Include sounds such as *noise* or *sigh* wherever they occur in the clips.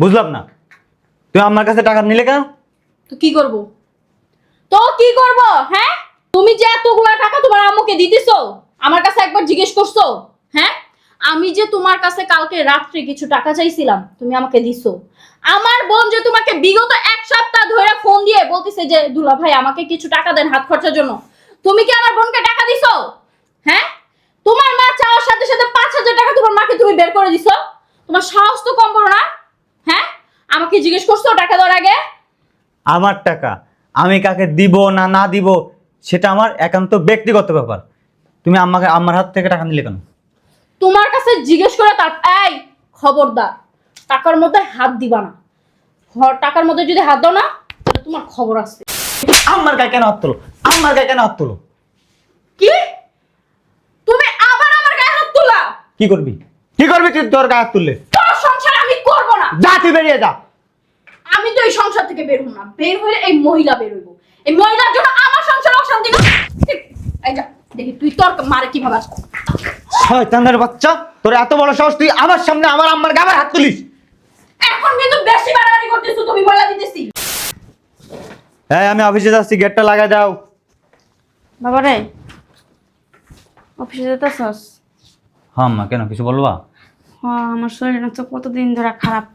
বুঝলাম না। তুমি আমার কাছে টাকা নিলে কেন? তো কি করব? তো কি করব হ্যাঁ? তুমি যে এতগুলা টাকা তোমার আম্মুকে দিতেছো, আমার কাছে একবার জিজ্ঞেস করছ হ্যাঁ? আমি যে তোমার কাছে কালকে রাত্রে কিছু টাকা চাইছিলাম, তুমি আমাকে দিছো। আমার বোন যে তোমাকে বিগত এক সপ্তাহ ধরে ফোন দিয়ে বলতেছে যে, দুলা ভাই, আমাকে কিছু টাকা দেন হাত খরচার জন্য। তুমি কি আমার বোনকে টাকা দিছো? হ্যাঁ? তোমার মা চাওয়ার সাথে সাথে পাঁচ হাজার টাকা তোমার মাকে তুমি বের করে দিছো? তোমার সাহস তো কম বড় না। আমাকে জিজ্ঞেস করছ টাকা দেওয়ার আগে? আমার টাকা। আমি কাকে দিব না না দিব সেটা আমার একান্ত ব্যক্তিগত ব্যাপার। তুমি আমাকে আমার হাত থেকে টাকা নিলে কেন? তোমার কাছে জিজ্ঞেস করে তার এই খবরদার টাকার মধ্যে হাত দিবা না। ঘর টাকার মধ্যে যদি হাত দাও না তাহলে তোমার খবর আছে আমার গায়ে কেন হাত তোলো? আমার গায়ে কেন হাত তোলো? কি? তুমি আবার আমার গায়ে হাত তোলা? কি করবি? কি করবি তুই তোর গায়ে হাত তুললে তোর সংসার আমি করব না যা তুই বেরিয়ে যা। আমি তো এই সংসার থেকে বের হব না। বের হলে এই মহিলা বের হইব। এই মহিলার জন্য আমার সংসার অশান্তি না। এই যা দেখি তুই তোর মারে কীভাবে শয়তানের বাচ্চা তোর এত বড় সাহস তুই আমার সামনে আমার আম্মার গায়ে হাত তুলিস। এখন কিন্তু বেশি বাড়াবাড়ি করতেছো তুমি বলে দিতেছি। হ্যাঁ আমি অফিসে যাচ্ছি গেটটা লাগাই দাও। বাবা রে অফিসে যেতেছস? হ্যাঁ মা কেন কিছু বলবা? হ্যাঁ আমার শরীর হচ্ছে কতদিন ধরে খারাপ।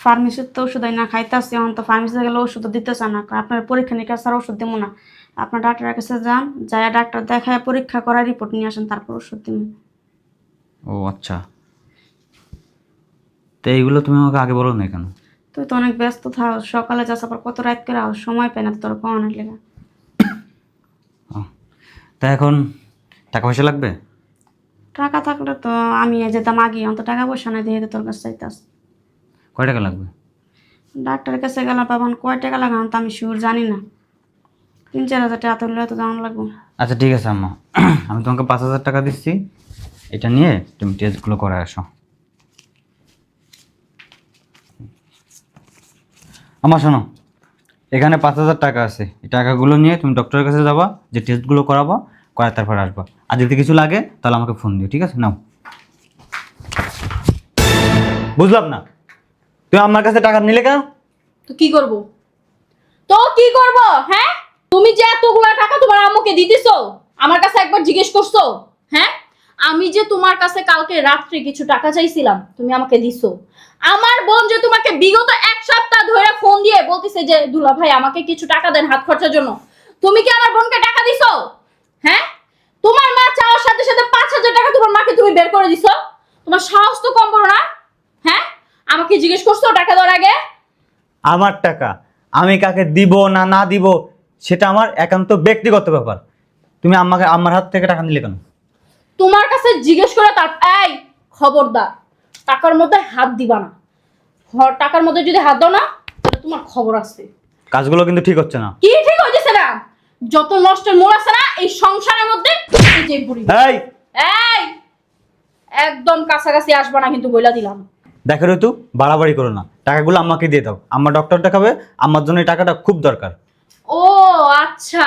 ফার্মেসির তো ওষুধ না খাইতেছি এখন তো ফার্মেসিতে গেলে ওষুধ দিতেছে না। আপনার পরীক্ষা নিরীক্ষা ছাড়া ওষুধ দেবো না। আপনার ডাক্তারের কাছে যান যাই ডাক্তার দেখায় পরীক্ষা করা রিপোর্ট নিয়ে আসেন তারপর ওষুধ দিব ও আচ্ছা। তো এইগুলো তুমি আমাকে আগে বলো না কেন? তুই তো অনেক ব্যস্ত থাক সকালে যাস আবার কত রাত করে আস সময় পাই না তোর কমানোর লেগে। তা এখন টাকা পয়সা লাগবে? টাকা থাকলে তো আমি যেতাম আগে অন্ত টাকা পয়সা নাই দিয়ে তোর কাছে চাইতাস কয় টাকা লাগবে? ডাক্তারের কাছে গেলাম পাবান কয় টাকা লাগান তো আমি শিওর জানি না। তিন চার হাজার টাকা তুললে তো জানা লাগবে। আচ্ছা ঠিক আছে আম্মা। *clears throat* আমি তোমাকে পাঁচ হাজার টাকা দিচ্ছি। এটা নিয়ে তুমি টেস্টগুলো করে আসো। আমার শোনো। এখানে পাঁচ হাজার টাকা আছে। এই টাকাগুলো নিয়ে তুমি ডক্টরের কাছে যাবা যে টেস্টগুলো করাবো করার তারপর আসবা। আর যদি কিছু লাগে তাহলে আমাকে ফোন দিও ঠিক আছে? নাও। বুঝলাম না? তুমি আমার কাছে টাকা নিলে কেন? তো কি করব? তো কি করব হ্যাঁ? তুমি যে এতগুলা টাকা তোমার আম্মুকে দিতেছো, আমার কাছে একবার জিজ্ঞেস করছ হ্যাঁ? আমি যে তোমার কাছে কালকে রাত্রে কিছু টাকা চাইছিলাম, তুমি আমাকে দিছো। আমার বোন যে তোমাকে বিগত এক সপ্তাহ ধরে ফোন দিয়ে বলতেছে যে, দুলা ভাই, আমাকে কিছু টাকা দেন হাত খরচার জন্য। তুমি কি আমার বোনকে টাকা দিছো? হ্যাঁ? তোমার মা চাওয়ার সাথে সাথে পাঁচ হাজার টাকা তোমার মাকে তুমি বের করে দিছো? তোমার সাহস তো কম বড় না। আমাকে জিজ্ঞেস করছ টাকা দেওয়ার আগে? আমার টাকা। আমি কাকে দিব না না দিব সেটা আমার একান্ত ব্যক্তিগত ব্যাপার। তুমি আমাকে আমার হাত থেকে টাকা নিলে কেন? তোমার কাছে জিজ্ঞেস করে তার এই খবরদার টাকার মধ্যে হাত দিবা না। ঘর টাকার মধ্যে যদি হাত দাও না তাহলে তোমার খবর আছে। কাজগুলো কিন্তু ঠিক হচ্ছে না। কি ঠিক হইতেছে না? যত নষ্টের মূল আছে না এই সংসারের মধ্যে এই যে বুড়ি। এই! এই! একদম কাছাকাছি আসবা না কিন্তু বইলা দিলাম। দেখো ঋতু, বাড়াবাড়ি করো না। টাকাগুলো আমাকে দিয়ে দাও। আমার ডক্টর দেখাবে আমার জন্য এই টাকাটা খুব দরকার। ও আচ্ছা।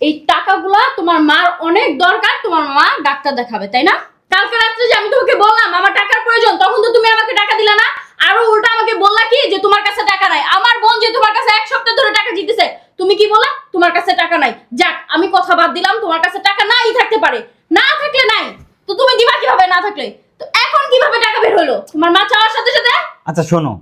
এই টাকাগুলো তোমার মার অনেক দরকার, তোমার মা ডাক্তার দেখাবে, তাই না? কালকে রাত্রে যে আমি তোমাকে বললাম, আমার টাকার প্রয়োজন, তখন তো তুমি আমাকে টাকা দিলে না। আরও উল্টা আমাকে বললা কি, যে তোমার কাছে টাকা নাই আমার বোন যে তোমার কাছে এক সপ্তাহ ধরে টাকা জিতেছে তুমি কি বললা তোমার কাছে টাকা নাই যাক আমি কথা বাদ দিলাম তোমার কাছে টাকা নাই থাকতে পারে না থাকলে নাই তো তুমি দিবা কীভাবে না থাকলে তো এখন কীভাবে টাকা বের হলো তোমার মা চাওয়ার সাথে সাথে আচ্ছা শোনো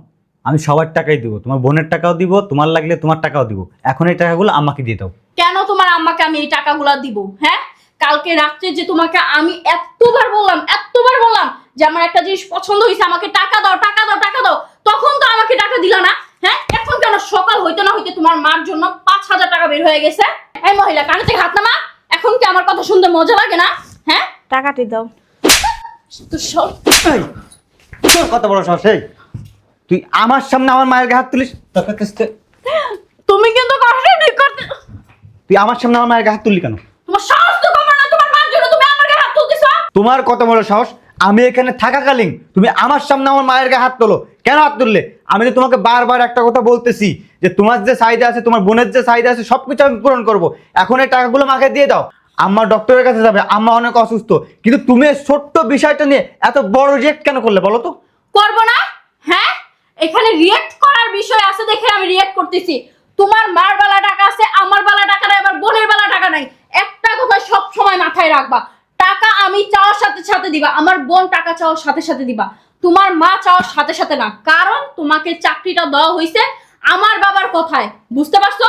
আমি সবার টাকাই দিব। তোমার বোনের টাকাও দিব তোমার লাগলে তোমার টাকাও দিব। এখন এই টাকাগুলো আমাকে দিয়ে দাও। কেন তোমার আম্মাকে আমি এই টাকাগুলো দিব হ্যাঁ? কালকে রাত্রে যে তোমাকে আমি এতবার বললাম এতবার বললাম যে আমার একটা জিনিস পছন্দ হয়েছে আমাকে টাকা দাও টাকা দাও টাকা দাও। তখন তো আমাকে টাকা দিলা না হ্যাঁ? এখন কেন সকাল হইতে না হইতে তোমার মার জন্য পাঁচ হাজার টাকা বের হয়ে গেছে? এই মহিলা কানে থেকে হাত নামা। এখন কি আমার কথা শুনতে মজা লাগে না হ্যাঁ? টাকাটি দাও। তো সব তোর কত বড় সাহস এই? তুই আমার সামনে আমার মায়ের গায়ে হাত তুলিস? তোর কাছে তুমি কিন্তু কষ্ট ঠিক করতে তুই আমার সামনে আমার মায়ের গায়ে হাত তুললি কেন? তোমার সাহস তো কমে না তোমার মার জন্য তুমি আমার গায়ে হাত তুলতেছো। তোমার কত বড় সাহস? আমি এখানে থাকাকালীন তুমি আমার সামনে আমার মায়ের গায়ে হাত তোলো। কেন হাত তুললে? আমি তো তোমাকে বারবার একটা কথা বলতেছি যে তোমার যে সাইডে আছে তোমার বোনের যে সাইডে আছে সব কিছু আমি পূরণ করব। এখন এই টাকাগুলো মাকে দিয়ে দাও। আমার ডক্টরের কাছে যাবে আম্মা অনেক অসুস্থ। কিন্তু তুমি ছোট্ট বিষয়টা নিয়ে এত বড় রিয়েক্ট কেন করলে বলো তো? করব না? হ্যাঁ? এখানে রিয়েক্ট করার বিষয় আছে দেখে আমি রিয়েক্ট করতেছি। তোমার মার বেলা টাকা আছে, আমার বেলা টাকা নাই, আমার বোনের বেলা টাকা নাই। একটা কথা সব সময় মাথায় রাখবা। টাকা আমি চাওয়ার সাথে সাথে দিবা, আমার বোন টাকা চাওয়ার সাথে সাথে দিবা। তোমার মা চাওয়ার সাথে সাথে না, কারণ তোমাকে চাকরিটা দেওয়া হয়েছে আমার বাবার কথায়। বুঝতে পারছ?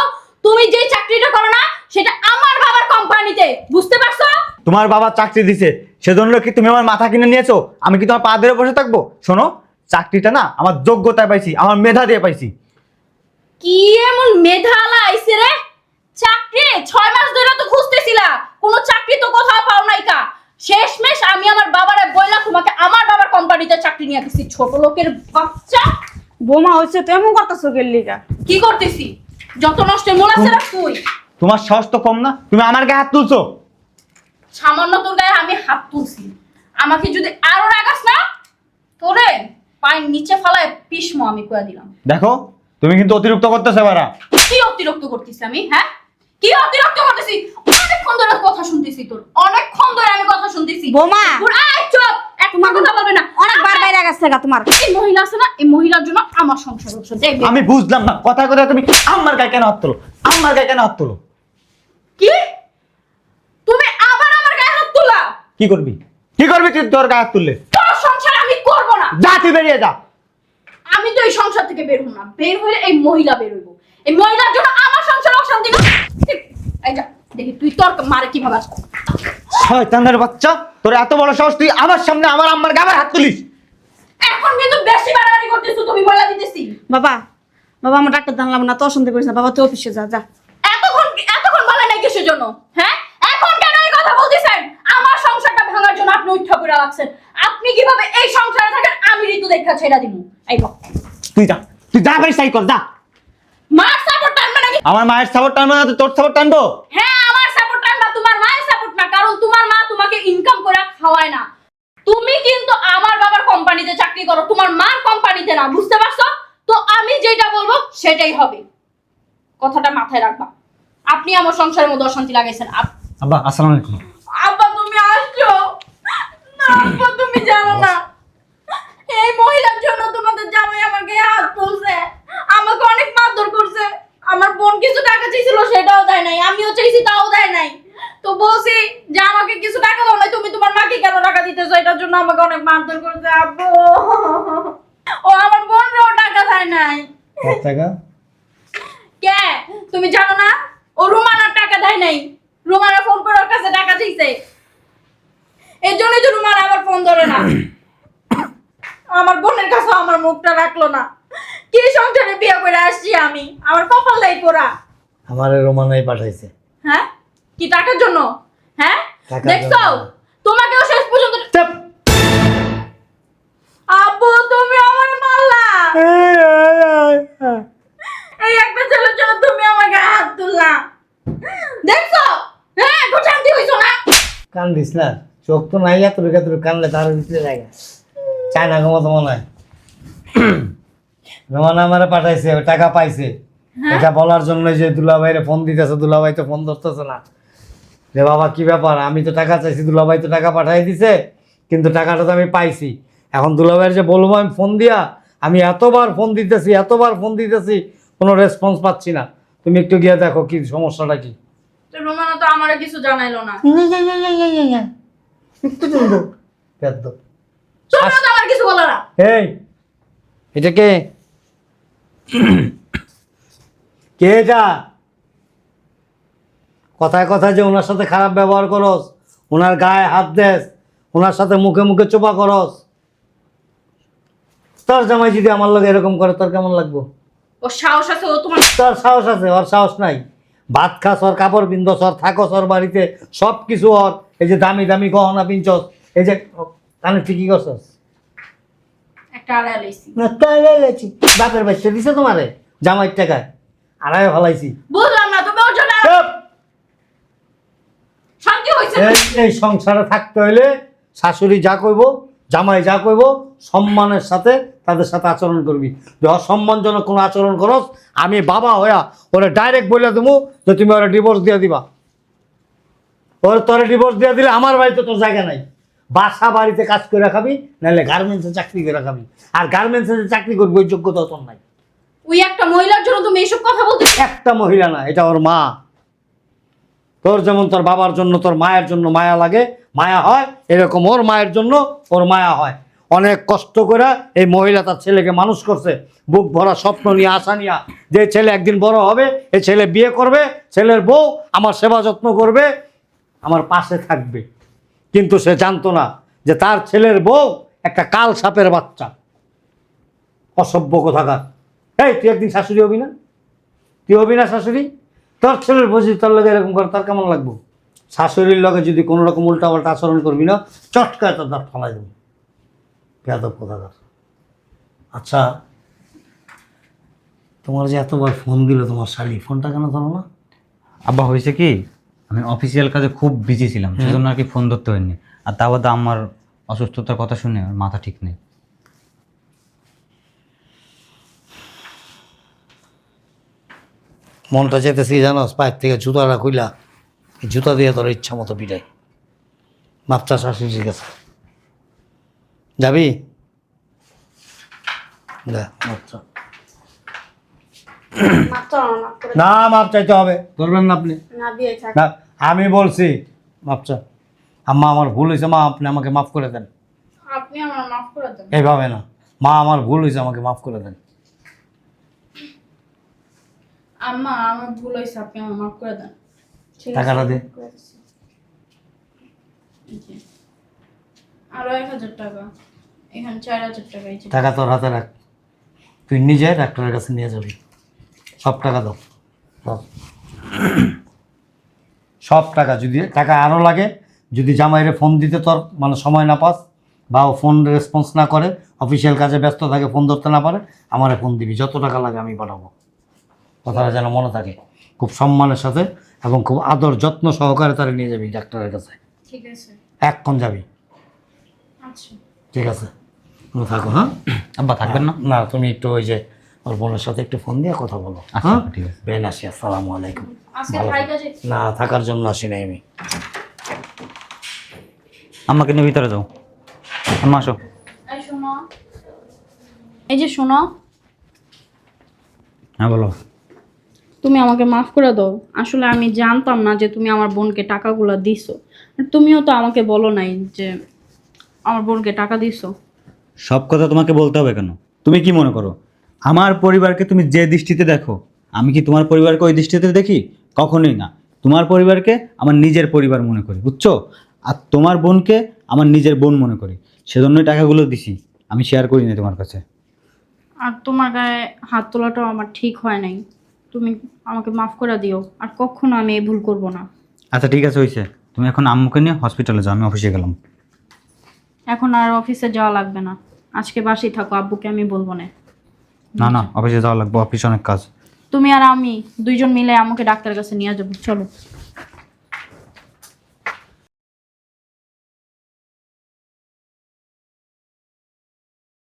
তুমি যে চাকরিটা করো না, সেটা আমার বাবার কোম্পানিতে। বুঝতে পারছ? তোমার বাবা চাকরি দিছে, সেজন্য কি তুমি আমার মাথা কিনে নিয়েছো? আমি কি তোমার পা ধরে বসে থাকব? শোনো চাকরিটা না আমার যোগ্যতায় পাইছি আমার মেধা দিয়ে পাইছি। কি এমন মেধালা আইছে রে? চাকরি? ছয় মাস ধরে তো খুঁজতেছিলা। কোনো চাকরি তো কোথাও পাও নাই কা। শেষমেশ আমি আমার বাবারে বইলা তোমাকে আমার বাবার কোম্পানিতে চাকরি নিয়ে দিছি ছোট লোকের বাচ্চা। বোমা হয়েছে তো এমন করতেছো গেল্লিকা কি করতেছি? যত নষ্ট মনে আছে না তুই। তোমার সাহস তো কম না? তুমি আমার গায়ে হাত তুলছো? সামান্য তোর গায়ে আমি হাত তুলছি। আমাকে যদি আরও রাগাস না তোরে পায়ের নিচে ফালায় পিসমো আমি কয়া দিলাম। দেখো তুমি কিন্তু অতিরিক্ত করতেছো এবার। কি অতিরিক্ত করতেছি আমি হ্যাঁ? কি অতিরিক্ত করতেছি? অনেকক্ষণ ধরে কথা শুনতেছি তোর অনেকক্ষণ ধরে আমি কথা শুনতেছি। বোমা! এই চুপ একটা কথা বলবে না। অনেকবার বাইরে গেছে গা তোমার। এই মহিলা আছে না এই মহিলার জন্য আমার সংসার হচ্ছে দেখবে। আমি বুঝলাম না কথা কথা তুমি আমার গায়ে কেন হাত তোলো? আমার গায়ে কেন হাত তোলো? কি? তুমি আবার আমার গায়ে হাত তোলা? কি করবি? কি করবি তুই তোর গায়ে হাত তুললে তোর সংসার আমি করব না যা তুই বেরিয়ে যা। আমি তো এই সংসার থেকে বের হব না। বের হলে এই মহিলা বের হইব। এই মহিলার জন্য আমার সংসার অশান্তি না? এই যা দেখি তুই তোর মারে কীভাবে শয়তানের বাচ্চা তোর এত বড় সাহস তুই আমার সামনে আমার আম্মার গায়ে হাত তুলিস। এখন কিন্তু বেশি বাড়াবাড়ি করতেছো তুমি বলে দিতেছি। বাবা বাবা আমার ডাক্তার জানলাম না তো অশান্তি করিস না। বাবা তুই অফিসে যা যা। এতক্ষণ এতক্ষণ বলে নাই কিসের জন্য? হ্যাঁ? এখন কেন এই কথা বলতেছেন? আমার সংসারটা ভাঙার জন্য আপনি উঠা করে রাখছেন আপনি কীভাবে এই সংসারে থাকেন? আমি ঋতু দেখা ছেড়া দিব। এই বক। তুই যা তুই যা ভাই সাই কর যা। মার সাপোর্ট টানবে নাকি? আমার মায়ের সাপোর্ট টানবো না তোর সাপোর্ট টানবো? হ্যাঁ আমার সাপোর্ট টানবা তোমার মায়ের সাপোর্ট না কারণ তোমার মা তোমাকে ইনকাম করে খাওয়ায় না। তুমি কিন্তু আমার বাবার কোম্পানিতে চাকরি করো তোমার মার কোম্পানিতে না বুঝতে পারছ? তো আমি যেটা বলব সেটাই হবে। কথাটা মাথায় রাখবা। আপনি আমার সংসারের মধ্যে অশান্তি লাগাইছেন। আব্বা আসসালামু আলাইকুম। আব্বা তুমি আসছো। তুমি জানো না। এই মহিলার জন্য তোমাদের জামাই আমাকে হাত তুলছে। আমাকে অনেক মারধর করছে। আমার বোন কিছু টাকা চাইছিল সেটাও দেয় নাই। আমিও চাইছি তাও দেয় নাই। তো বলছি যে আমাকে কিছু টাকা দাও নাই তুমি তোমার মাকে কেন টাকা দিতেছো? এটার জন্য আমাকে অনেক মারধর করছে আব্বু। ও আমার বোনরাও টাকা দেয় নাই। টাকা? কে? তুমি জানো না? ও রুমানার টাকা দেয় নাই। রুমানা ফোন করে ওর কাছে টাকা চাইছে। এর জন্যই তো রুমানা আমার ফোন ধরে না। আমার বোনের কাছে আমার মুখটা রাখল না। কি সংসারে বিয়ে করে আসছি আমি? আমার কপালটাই পোড়া। আমার রোমানাই পাঠাইছে। হ্যাঁ? কি টাকার জন্য? হ্যাঁ? টাকার দেখছ? জন্য। তোমাকেও শেষ পর্যন্ত চাপ! আব্বু তুমি আমার মারলা এই একটা ছেলের জন্য তুমি আমাকে হাত তুললা। দেখছ? হ্যাঁ শান্তি হইছো না? কান্দিস না। চোখ তো নাই এত রেখে তোর কানলে তার ভিতরে জায়গা চায় না মতো মনে হয়। রোমানা আমারে পাঠাইছে টাকা পাইছে। এটা বলার জন্য যে দুলাভাইরে ফোন দিতেছে দুলাভাই তো ফোন ধরতেছে না। যে বাবা কি ব্যাপার? আমি তো টাকা চাইছি দুলাভাই তো টাকা পাঠাই দিছে কিন্তু টাকাটা তো আমি পাইছি। এখন দুলাভাইয়ের যে বলব আমি ফোন দিয়া আমি এতবার ফোন দিতেছি এতবার ফোন দিতেছি কোনো রেসপন্স পাচ্ছি না। তুমি একটু গিয়ে দেখো কি সমস্যাটা কি। রোমানা তো আমারে কিছু জানাইলো না। একটু সুন্দর পেদ্দ তুমিও তো আমার কিছু বলো না এই এটা কে? কে এটা? কথায় কথায় যে ওনার সাথে খারাপ ব্যবহার করস ওনার গায়ে হাত দেস ওনার সাথে মুখে মুখে চোপা করস তার জামাই যদি আমার লোক এরকম করে তোর কেমন লাগবো? ও সাহস আছে ও তোমার তোর সাহস আছে ওর সাহস নাই। ভাত খাস ওর কাপড় পিন্ধস ওর থাকস ওর বাড়িতে সব কিছু ওর। এই যে দামি দামি গহনা পিনছস এই যে কানে ঠিকই করছস। একটা আড়াই লইছি। না তাই লেছি বাপের বাচ্চা দিছে তোমারে জামাইয়ের টাকায়। আড়াই ফলাইছি। বুঝলাম না তুমি ওর জন্য শান্তি হইছে? এই সংসারে থাকতে হইলে শাশুড়ি যা কইব জামাই যা কইব সম্মানের সাথে তাদের সাথে আচরণ করবি। যে অসম্মানজনক কোনো আচরণ করস আমি বাবা হইয়া ওরা ডাইরেক্ট বলে দেবো যে তুমি ওরা ডিভোর্স দিয়ে দিবা। ওর তোরে ডিভোর্স দিয়ে দিলে আমার বাড়িতে তোর জায়গা নাই। বাসা বাড়িতে কাজ করে খাবি নাহলে গার্মেন্টসে চাকরি করে খাবি। আর গার্মেন্টসে যে চাকরি করবি ওই যোগ্যতা তোর নাই। ওই একটা মহিলার জন্য তুমি এইসব কথা বলতে একটা মহিলা না এটা ওর মা। তোর যেমন তোর বাবার জন্য তোর মায়ের জন্য মায়া লাগে মায়া হয় এরকম ওর মায়ের জন্য ওর মায়া হয়। অনেক কষ্ট করে এই মহিলা তার ছেলেকে মানুষ করছে। বুক ভরা স্বপ্ন নিয়ে আশা নিয়ে যে ছেলে একদিন বড় হবে এই ছেলে বিয়ে করবে ছেলের বউ আমার সেবা যত্ন করবে আমার পাশে থাকবে। কিন্তু সে জানতো না যে তার ছেলের বউ একটা কাল সাপের বাচ্চা। অসভ্য কোথাকার। এই, তুই একদিন শাশুড়ি হবি না? তুই হবি না শাশুড়ি? তোর ছেলের বুঝি তোর লগে এরকম করে, তার কেমন লাগবো? শাশুড়ির লগে যদি কোনো রকম উল্টা পাল্টা আচরণ করবি না, চটকায় তোর দাঁত ফালাই দেবো। বেয়াদব কোথাকার। আচ্ছা তোমার যে এতবার ফোন দিল তোমার শালি, ফোনটা কেন ধরো না? আব্বা, হয়েছে কি? আমি অফিসিয়াল কাজে খুব বিজি ছিলাম সেজন্য আর কি ফোন ধরতে হয়নি। আর তা বাদে আমার অসুস্থতার কথা শুনে আমার মাথা ঠিক নেই। মনটা যেতেছি জানোস পায়ের থেকে জুতাটা খুইলা জুতা দিয়ে তোর ইচ্ছা মতো পিটাই মাপচা শাশুড়ি গেছে যাবি। মাপ চাও না, মাপ চাইতে হবে। ধরবেন না আপনি। না আমি বলছি মাপ চা আম্মা আমার ভুল হয়েছে মা আপনি আমাকে মাফ করে দেন। আপনি আমার মাফ করে দেন। এইভাবে না। মা আমার ভুল হয়েছে আমাকে মাফ করে দেন। আম্মা আমার ভুল হয়েছে আপনি আমার মাফ করে দেন। টাকাটা দে। করে দিচ্ছি। এই যে। আরও এক হাজার টাকা। এখানে চার হাজার টাকা টাকা তোর হাতে রাখ। তুই নিজে ডাক্তারের কাছে নিয়ে যাবি। সব টাকা দাও। দাও। সব টাকা যদি টাকা আরও লাগে যদি জামাইরে ফোন দিতে তোর মানে সময় না পাস বা ও ফোন রেসপন্স না করে অফিসিয়াল কাজে ব্যস্ত থাকে ফোন ধরতে না পারে আমারে ফোন দিবি। যত টাকা লাগে আমি পাঠাবো। কথাটা যেন মনে থাকে। খুব সম্মানের সাথে এবং খুব আদর যত্ন সহকারে তারা নিয়ে যাবি ডাক্তারের কাছে। ঠিক আছে। এক্ষণ যাবি। আচ্ছা। ঠিক আছে। থাকো হ্যাঁ? আব্বা থাকবেন না? না তুমি একটু ওই যে ওর বোনের সাথে একটু ফোন দিয়ে কথা বলো। আচ্ছা, হ্যাঁ? বেন আসি আসসালামু আলাইকুম। আজকে ভালো ভাই থাকো। কাজে না থাকার জন্য আসি নাই আমি। আমাকে নিয়ে ভিতরে যাও। আম্মা আসো। এই যে শোনো। হ্যাঁ বলো। তুমি আমাকে মাফ করে দাও। আসলে আমি জানতাম না যে তুমি আমার বোনকে টাকাগুলো দিছো। তুমিও তো আমাকে বলো নাই যে আমার বোনকে টাকা দিছো। সব কথা তোমাকে বলতে হবে কেন? তুমি কি মনে করো? আমার পরিবারকে তুমি যে দৃষ্টিতে দেখো আমি কি তোমার পরিবারকে ওই দৃষ্টিতে দেখি? কখনোই না। তোমার পরিবারকে আমার নিজের পরিবার মনে করি বুঝছ? আর তোমার বোনকে আমার নিজের বোন মনে করি। সেজন্যই টাকাগুলো দিছি। আমি শেয়ার করি না তোমার কাছে। আর তোমার গায়ে হাত তোলাটাও আমার ঠিক হয় নাই। তুমি আমাকে মাফ করে দিও। আর কখনো আমি এই ভুল করব না। আচ্ছা ঠিক আছে হয়েছে তুমি এখন আম্মুকে নিয়ে হসপিটালে যাও আমি অফিসে গেলাম। এখন আর অফিসে যাওয়া লাগবে না। আজকে বাসেই থাকো আব্বুকে আমি বলব না। না না, অফিসে যাওয়া লাগবে, অফিস অনেক কাজ। তুমি আর আমি দুইজন মিলে আমাকে ডাক্তারের কাছে নিয়ে যাব, চলো।